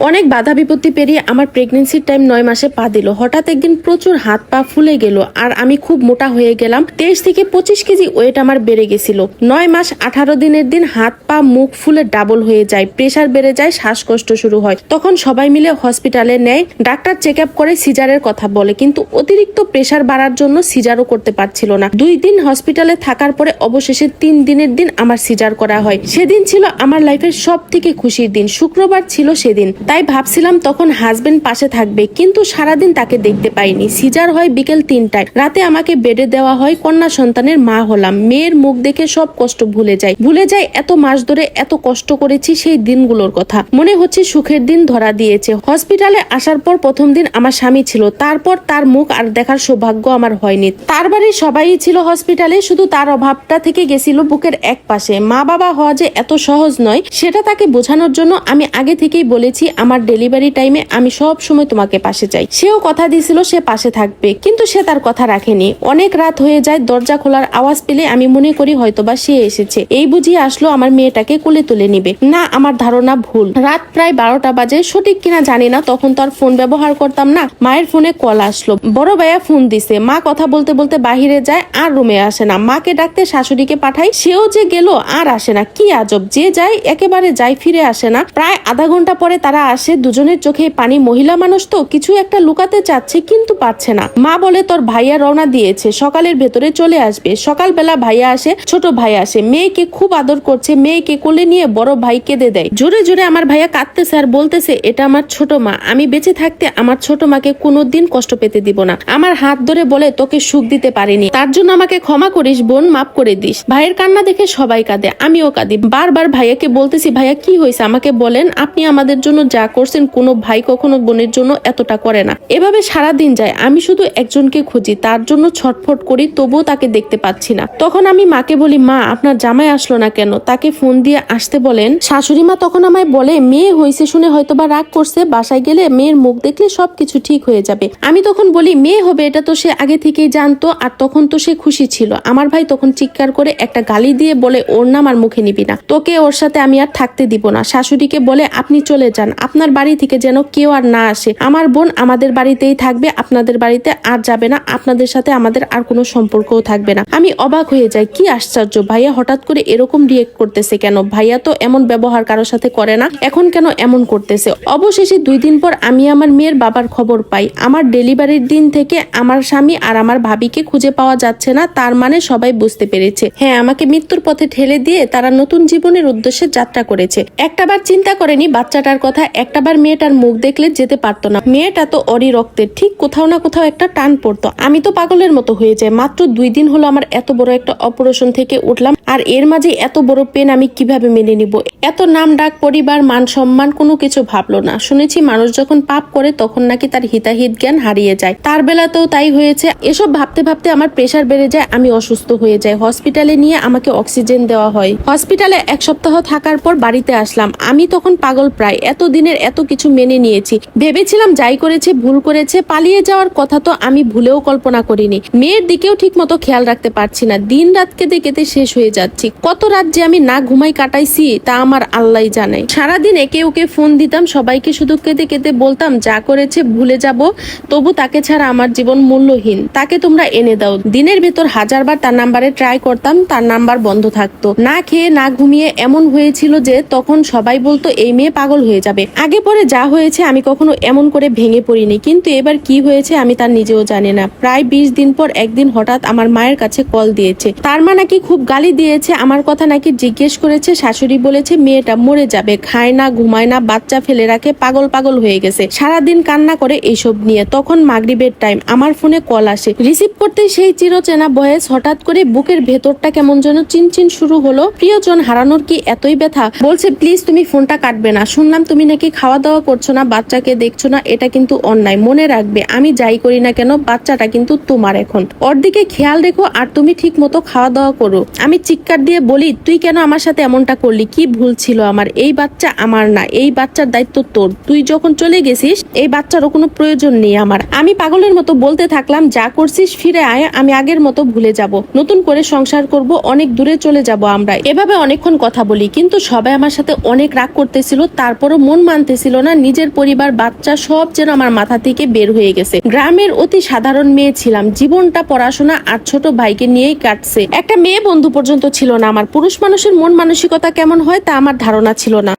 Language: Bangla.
অনেক বাধা বিপত্তি পেরিয়ে আমার প্রেগনেন্সির টাইম নয় মাসে পা দিল। হঠাৎ একদিন প্রচুর হাত পা ফুলে গেল আর আমি খুব মোটা হয়ে গেলাম। তেইশ থেকে পঁচিশ কেজি ওয়েট আমার বেড়ে গেছিল। নয় মাস আঠারো দিনের দিন হাত পা, মুখ ফুলে ডাবল হয়ে যায় প্রেশার বেড়ে যায়, শ্বাসকষ্ট শুরু হয়। তখন সবাই মিলে হসপিটালে নেয়, ডাক্তার চেক আপ করে সিজারের কথা বলে। কিন্তু অতিরিক্ত প্রেশার বাড়ার জন্য সিজারও করতে পারছিল না। দুই দিন হসপিটালে থাকার পরে অবশেষে তিন দিনের দিন আমার সিজার করা হয়। সেদিন ছিল আমার লাইফের সব থেকে খুশির দিন। শুক্রবার ছিল সেদিন। তাই ভাবছিলাম তখন হাজবেন্ড পাশে থাকবে, কিন্তু সারাদিন তাকে দেখতে পাইনি। সিজার হয় বিকেল তিনটায়। রাতে আমাকে বেডে দেওয়া হয় কন্যা সন্তানের মা হলাম। মেয়ের মুখ দেখে সব কষ্ট ভুলে যাই। ভুলে যাই এত মাস ধরে এত কষ্ট করেছি সেই দিনগুলোর কথা। মনে হচ্ছে সুখের দিন ধরা দিয়েছে। হসপিটালে আসার পর প্রথম দিন আমার স্বামী ছিল। তারপর তার মুখ আর দেখার সৌভাগ্য আমার হয়নি। তার বাড়ির সবাই ছিল হসপিটালে, শুধু তার অভাবটা থেকে গেছিল বুকের এক পাশে মা বাবা হওয়া যে এত সহজ নয়, সেটা তাকে বোঝানোর জন্য আমি আগে থেকেই বলেছি আমার ডেলিভারি টাইমে আমি সব সময় তোমাকে পাশে চাই। সেও কথা দিয়েছিল সে পাশে থাকবে, কিন্তু সে তার কথা রাখেনি। অনেক রাত হয়ে যায়, দরজা খোলার আওয়াজ পেলে আমি মনে করি হয়তোবা সে এসেছে। এই বুঝিয়ে আসলো আমার মেয়েটাকে কোলে তুলে নিবে। না, আমার ধারণা ভুল। রাত প্রায় বারোটা বাজে, সঠিক কিনা জানি না, তখন তো আর ফোন ব্যবহার করতাম না। মায়ের ফোনে কল আসলো। বড় ভাইয়া ফোন দিছে। মা কথা বলতে বলতে বাহিরে যায়, আর রুমে আসে না। মাকে ডাকতে শাশুড়িকে পাঠাই, সেও যে গেল, আর আসে না। কি আজব! যে যায়, একেবারে যায়, ফিরে আসে না। প্রায় আধা ঘণ্টা পরে তারা আসে, দুজনের চোখে পানি। মহিলা মানুষ তো কিছু একটা লুকাতে চাচ্ছে, কিন্তু পাচ্ছে না। মা বলে, তোর ভাইয়া রওনা দিয়েছে, সকালের ভেতরে চলে আসবে। সকালবেলা ভাইয়া আসে, ছোট ভাই আসে। মেয়েকে খুব আদর করছে, মেয়েকে কোলে নিয়ে বড় ভাই কেঁদে দেয়। জোরে জোরে আমার ভাইয়া কাঁদতেছে আর বলতেছে, এটা আমার ছোট মা। আমি বেঁচে থাকতে আমার ছোট মাকে কোনোদিন কষ্ট পেতে দিব না। আমার হাত ধরে বলে, তোকে সুখ দিতে পারিনি। তার জন্য আমাকে ক্ষমা করিস, বোন, মাফ করে দিস। ভাইয়ের কান্না দেখে সবাই কাঁদে, আমিও কাঁদি। বারবার ভাইয়াকে বলতেছি, ভাইয়া, কি হয়েছে? আমাকে বলেন, আপনি আমাদের জন্য যা করছেন কোনো ভাই কখনো বোনের জন্য এতটা করে না। এভাবে সারা দিন যায়। আমি শুধু একজনকে খুঁজি, তার জন্য ছটফট করি, তবুও তাকে দেখতে পাচ্ছি না। তখন আমি মাকে বলি, মা, আপনার জামাই আসলো না কেন? তাকে ফোন দিয়ে আসতে বলেন, শাশুড়ি মা তখন আমায় বলে, মেয়ে হয়েছে শুনে হয়তো বা রাগ করছে, বাসায় গেলে মেয়ের মুখ দেখলে সবকিছু ঠিক হয়ে যাবে। আমি তখন বলি, মেয়ে হবে, এটা তো সে আগে থেকেই জানতো, আর তখন তো সে খুশি ছিল। আমার ভাই তখন চিৎকার করে একটা গালি দিয়ে বলে, ওর নাম আর মুখে নিবি না। তোকে ওর সাথে আমি আর থাকতে দিব না। শাশুড়িকে বলে, আপনি চলে যান আপনার বাড়ি থেকে যেন কেউ আর না আসে। আমার বোন আমাদের বাড়িতেই থাকবে, আপনাদের বাড়িতে আর যাবে না, আপনাদের সাথে আমাদের আর কোনো সম্পর্কও থাকবে না। আমি অবাক হয়ে যাই, কি আশ্চর্য, ভাইয়া হঠাৎ করে এরকম রিয়েক্ট করতেছে কেন? ভাইয়া তো এমন ব্যবহার কারোর সাথে করে না, এখন কেন এমন করতেছে? অবশেষে দুই দিন পর আমি আমার মেয়ের বাবার খবর পাই। আমার ডেলিভারির দিন থেকে আমার স্বামী আর আমার ভাবিকে খুঁজে পাওয়া যাচ্ছে না, তার মানে সবাই বুঝতে পেরেছে। হ্যাঁ আমাকে মৃত্যুর পথে ঠেলে দিয়ে তারা নতুন জীবনের উদ্দেশ্যে যাত্রা করেছে। একটাবার চিন্তা করেনি, বাচ্চাটার কথা একটাবার মেয়েটার মুখ দেখলে যেতে পারতো না। মেয়েটা তো অরি রক্তের ঠিক কোথাও না কোথাও একটা টান পড়তো। আমি তো পাগলের মতো হয়ে যাই। মাত্র দুই দিন হলো আমার এত বড় একটা অপারেশন থেকে উঠলাম। আর এর মাঝে এত বড় পেন আমি কীভাবে মেনে নিব? এত নাম ডাক, পরিবার, মান সম্মান, কোনো কিছু ভাবলো না। শুনেছি মানুষ যখন পাপ করে, তখন নাকি তার হিতাহিত জ্ঞান হারিয়ে যায়। তার বেলাতেও তাই হয়েছে। এসব ভাবতে ভাবতে আমার প্রেশার বেড়ে যায়, আমি অসুস্থ হয়ে যাই। হসপিটালে নিয়ে আমাকে অক্সিজেন দেওয়া হয়। হসপিটালে এক সপ্তাহ থাকার পর বাড়িতে আসলাম। আমি তখন পাগল প্রায়। এত দিনের এত কিছু মেনে নিয়েছি। ভেবেছিলাম যাই করেছে, ভুল করেছে, পালিয়ে যাওয়ার কথা তো আমি ভুলেও কল্পনা করিনি। মেয়ের দিকেও ঠিক মতো খেয়াল রাখতে পারছি না। দিন রাত কেঁদে কেঁদে শেষ হয়ে যাচ্ছি। কত রাত যে আমি না ঘুমাই কাটাইছি, তা আমার আল্লাহ জানে। সারাদিন একে ওকে ফোন দিতাম, সবাইকে শুধু কেঁদে কেঁদে বলতাম, যা করেছে ভুলে যাব, তবু তাকে ছাড়া আমার জীবন মূল্যহীন। তাকে তোমরা এনে দাও। দিনের ভেতর হাজারবার তার নাম্বারে ট্রাই করতাম, তার নাম্বার বন্ধ থাকতো। না খেয়ে না ঘুমিয়ে এমন হয়েছিল যে তখন সবাই বলতো, এই মেয়ে পাগল হয়ে যাবে। আগে পরে যা হয়েছে আমি কখনো এমন করে ভেঙে পড়িনি, কিন্তু এবার কি হয়েছে আমি তার নিজেও জানি না। প্রায় বিশ দিন পর একদিন হঠাৎ আমার মায়ের কাছে কল দিয়েছে। তার মা নাকি খুব গালি দিয়েছে, আমার কথা নাকি জিজ্ঞেস করেছে, শাশুড়ি বলেছে, মেয়েটা মরে যাবে, খায় না, ঘুমায় না, বাচ্চা ফেলে রাখে, পাগল পাগল হয়ে গেছে। সারাদিন কান্না করে এইসব নিয়ে, তখন মাগরিবের টাইম আমার ফোনে কল আসে। রিসিভ করতে সেই চিরচেনা ভয়েস হঠাৎ করে বুকের ভেতরটা কেমন যেন চিনচিন শুরু হলো। প্রিয়জন হারানোর কি এতই ব্যথা? বলছে, প্লিজ, তুমি ফোনটা কাটবে না। শুনলাম, তুমি নাকি খাওয়া দাওয়া করছ না, বাচ্চাকে দেখছ না, এটা কিন্তু অন্যায়। মনে রাখবে, আমি যাই করি না কেন, বাচ্চাটা কিন্তু তোমার এখন। ওর দিকে খেয়াল রেখো, আর তুমি ঠিক মতো খাওয়া দাওয়া করো। আমি চিৎকার দিয়ে বলি, তুই কেন আমার সাথে এমনটা করলি? কি ভুল ছিল আমার? এই বাচ্চা আমার না, এই বাচ্চার দায়িত্ব তোর। তুই যখন চলে গেছিস, এই বাচ্চারও কোনো প্রয়োজন নেই আমার। আমি পাগলের মতো বলতে থাকলাম, যা করছিস ফিরে আয়, আমি আগের মতো ভুলে যাব। নতুন করে সংসার করব, অনেক দূরে চলে যাব আমরা। এভাবে অনেকক্ষণ কথা বলি, কিন্তু সবাই আমার সাথে অনেক রাগ করতেছিল, তারপরও মন আনতেছিল না, নিজের পরিবার, বাচ্চা সব যেন আমার মাথা থেকে বের হয়ে গেছে। গ্রামের অতি সাধারণ মেয়ে ছিলাম। জীবনটা, পড়াশোনা আর ছোট ভাইকে নিয়েই কাটছে। একটা মেয়ে বন্ধু পর্যন্ত ছিল না। আমার পুরুষ মানুষের মন মানসিকতা কেমন হয় তা আমার ধারণা ছিল না।